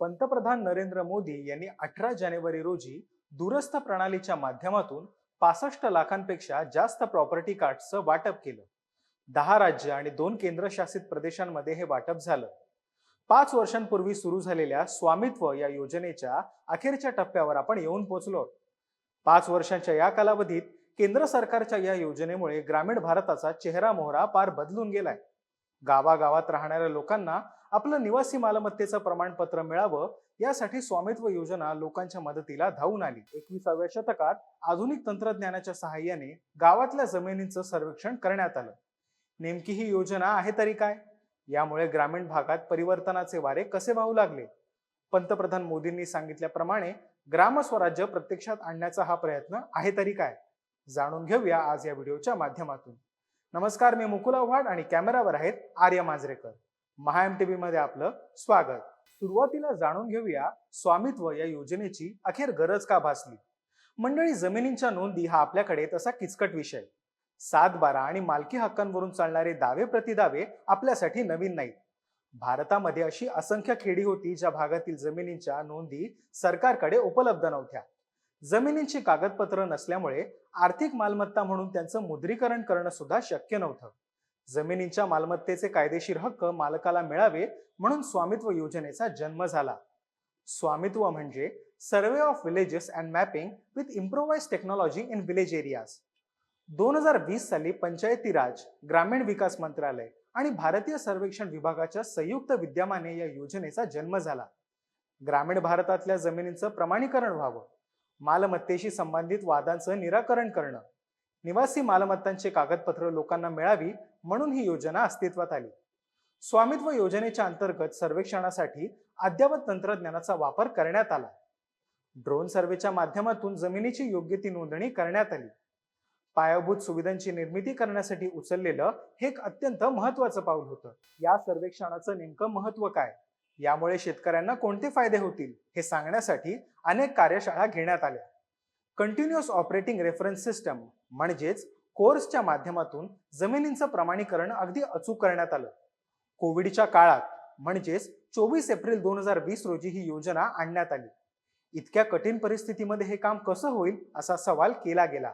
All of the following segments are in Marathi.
पंतप्रधान नरेंद्र मोदी यांनी अठरा जानेवारी रोजी दूरस्थ प्रणालीच्या माध्यमातून पासष्ट लाखांपेक्षा जास्त प्रॉपर्टी कार्डचं वाटप केलं. दहा राज्य आणि दोन केंद्रशासित प्रदेशांमध्ये हे वाटप झालं. पाच वर्षांपूर्वी सुरू झालेल्या स्वामित्व या योजनेच्या अखेरच्या टप्प्यावर आपण येऊन पोहोचलो पाच वर्षांच्या या कालावधीत केंद्र सरकारच्या या योजनेमुळे ग्रामीण भारताचा चेहरा मोहरा पार बदलून गेलाय. गावागावात राहणाऱ्या लोकांना आपलं निवासी मालमत्तेचं प्रमाणपत्र मिळावं यासाठी स्वामित्व योजना लोकांच्या मदतीला धावून आली. एकविसाव्या शतकात आधुनिक तंत्रज्ञानाच्या सहाय्याने गावातल्या जमिनींचं सर्वेक्षण करण्यात आलं. नेमकी ही योजना आहे तरी काय? यामुळे ग्रामीण भागात परिवर्तनाचे वारे कसे वाहू लागले? पंतप्रधान मोदींनी सांगितल्याप्रमाणे ग्रामस्वराज्य प्रत्यक्षात आणण्याचा हा प्रयत्न आहे तरी काय? जाणून घेऊया आज या व्हिडिओच्या माध्यमातून. नमस्कार मी मुकुल आव्हाड आणि कॅमेरावर आहेत आर्य मांजरेकर. महाएम टी मध्ये आपलं स्वागत. सुरुवातीला जाणून घेऊया स्वामित्व या योजनेची अखेर गरज का भासली? मंडळी जमिनींच्या नोंदी हा आपल्याकडे तसा किचकट विषय. सात बारा आणि मालकी हक्कांवरून चालणारे दावे प्रतिदावे आपल्यासाठी नवीन नाहीत. भारतामध्ये अशी असंख्य खेडी होती ज्या भागातील जमिनींच्या नोंदी सरकारकडे उपलब्ध नव्हत्या. जमिनींची कागदपत्र नसल्यामुळे आर्थिक मालमत्ता म्हणून त्यांचं मुद्रीकरण करणं सुद्धा शक्य नव्हतं. जमिनींच्या मालमत्तेचे कायदेशीर हक्क मालकाला मिळावे म्हणून स्वामित्व योजनेचा जन्म झाला. स्वामित्व म्हणजे survey of villages and mapping with improvise technology in village areas. दोन हजार वीस साली पंचायती राज ग्रामीण विकास मंत्रालय आणि भारतीय सर्वेक्षण विभागाच्या संयुक्त विद्यमाने या योजनेचा जन्म झाला. ग्रामीण भारतातल्या जमिनींचं प्रमाणीकरण व्हावं मालमत्तेशी संबंधित वादांचं निराकरण करणं निवासी मालमत्तांचे कागदपत्र लोकांना मिळावी म्हणून ही योजना अस्तित्वात आली. स्वामित्व योजनेच्या अंतर्गत सर्वेक्षणासाठी अद्यावत तंत्रज्ञानाचा वापर करण्यात आला. ड्रोन सर्वेच्या माध्यमातून जमिनीची योग्य ती नोंदणी करण्यात आली. पायाभूत सुविधांची निर्मिती करण्यासाठी उचललेलं हे एक अत्यंत महत्वाचं पाऊल होतं. या सर्वेक्षणाचं नेमकं महत्त्व काय? यामुळे शेतकऱ्यांना कोणते फायदे होतील? हे सांगण्यासाठी अनेक कार्यशाळा घेण्यात आल्या. कंटिन्युअस ऑपरेटिंग रेफरन्स सिस्टम म्हणजेच कोर्सच्या माध्यमातून जमिनींचं प्रमाणीकरण अगदी अचूक करण्यात आलं. कोविडच्या काळात म्हणजेच चोवीस एप्रिल दोन हजार वीस रोजी ही योजना आणण्यात आली. इतक्या कठीण परिस्थितीमध्ये हे काम कसं होईल असा सवाल केला गेला.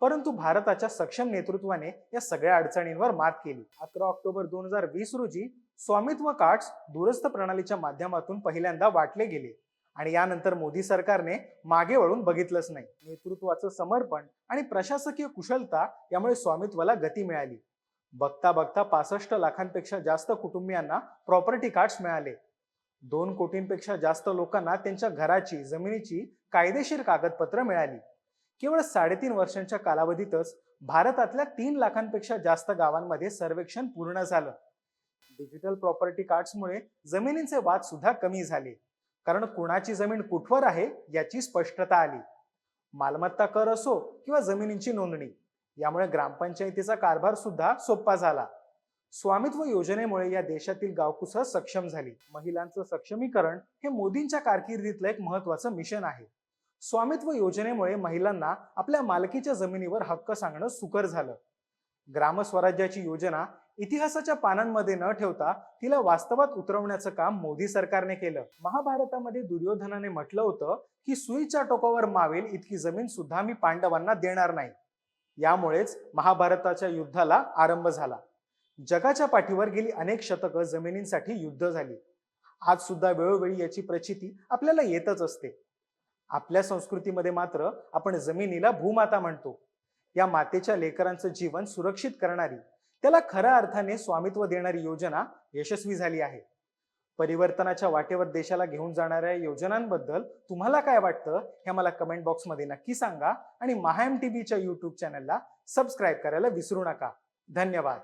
परंतु भारताच्या सक्षम नेतृत्वाने या सगळ्या अडचणींवर मात केली. अकरा ऑक्टोबर दोन हजार वीस रोजी स्वामित्व कार्ड्स दूरस्थ प्रणालीच्या माध्यमातून पहिल्यांदा वाटले गेले. आणि यानंतर मोदी सरकारने मागे वळून बघितलंच नाही. नेतृत्वाचं समर्पण आणि प्रशासकीय कुशलता यामुळे स्वामित्वाला गती मिळाली. बघता बघता पासष्ट लाखांपेक्षा जास्त कुटुंबियांना प्रॉपर्टी कार्ड्स मिळाले. दोन कोटींपेक्षा जास्त लोकांना त्यांच्या घराची जमिनीची कायदेशीर कागदपत्र मिळाली. केवळ साडेतीन वर्षांच्या कालावधीतच भारतातल्या तीन लाखांपेक्षा जास्त गावांमध्ये सर्वेक्षण पूर्ण झालं. डिजिटल प्रॉपर्टी कार्ड्समुळे जमिनींचे वाद सुद्धा कमी झाले. कारण कुणाची जमीन कुठवर आहे याची स्पष्टता आली. मालमत्ता कर असो किंवा जमिनींची नोंदणी यामुळे ग्रामपंचायतीचा कारभार सुद्धा सोपा झाला. स्वामित्व योजनेमुळे या देशातील गावकुसं सक्षम झाली. महिलांचं सक्षमीकरण हे मोदींच्या कारकिर्दीतलं एक महत्वाचं मिशन आहे. स्वामित्व योजनेमुळे महिलांना आपल्या मालकीच्या जमिनीवर हक्क सांगणं सुकर झालं. ग्रामस्वराज्याची योजना इतिहासाच्या पानांमध्ये न ठेवता तिला वास्तवात उतरवण्याचं काम मोदी सरकारने केलं. महाभारतामध्ये दुर्योधनाने म्हटलं होतं की सुईच्या टोकावर मावेल इतकी जमीन सुद्धा मी पांडवांना देणार नाही. यामुळेच महाभारताच्या युद्धाला आरंभ झाला. जगाच्या पाठीवर गेली अनेक शतकं जमिनींसाठी युद्ध झाली. आज सुद्धा वेळोवेळी याची प्रचिती आपल्याला येतच असते. आपल्या संस्कृतीमध्ये मात्र आपण जमिनीला भूमाता म्हणतो. या मातेच्या लेकरांचं जीवन सुरक्षित करणारी त्याला खऱ्या अर्थाने स्वामित्व देणारी योजना यशस्वी झाली आहे. परिवर्तनाच्या वाटेवर देशाला घेऊन जाणाऱ्या योजनांबद्दल तुम्हाला काय वाटतं हे मला कमेंट बॉक्समध्ये नक्की सांगा आणि महाएम टीव्हीच्या युट्यूब चॅनलला सबस्क्राईब करायला विसरू नका. धन्यवाद.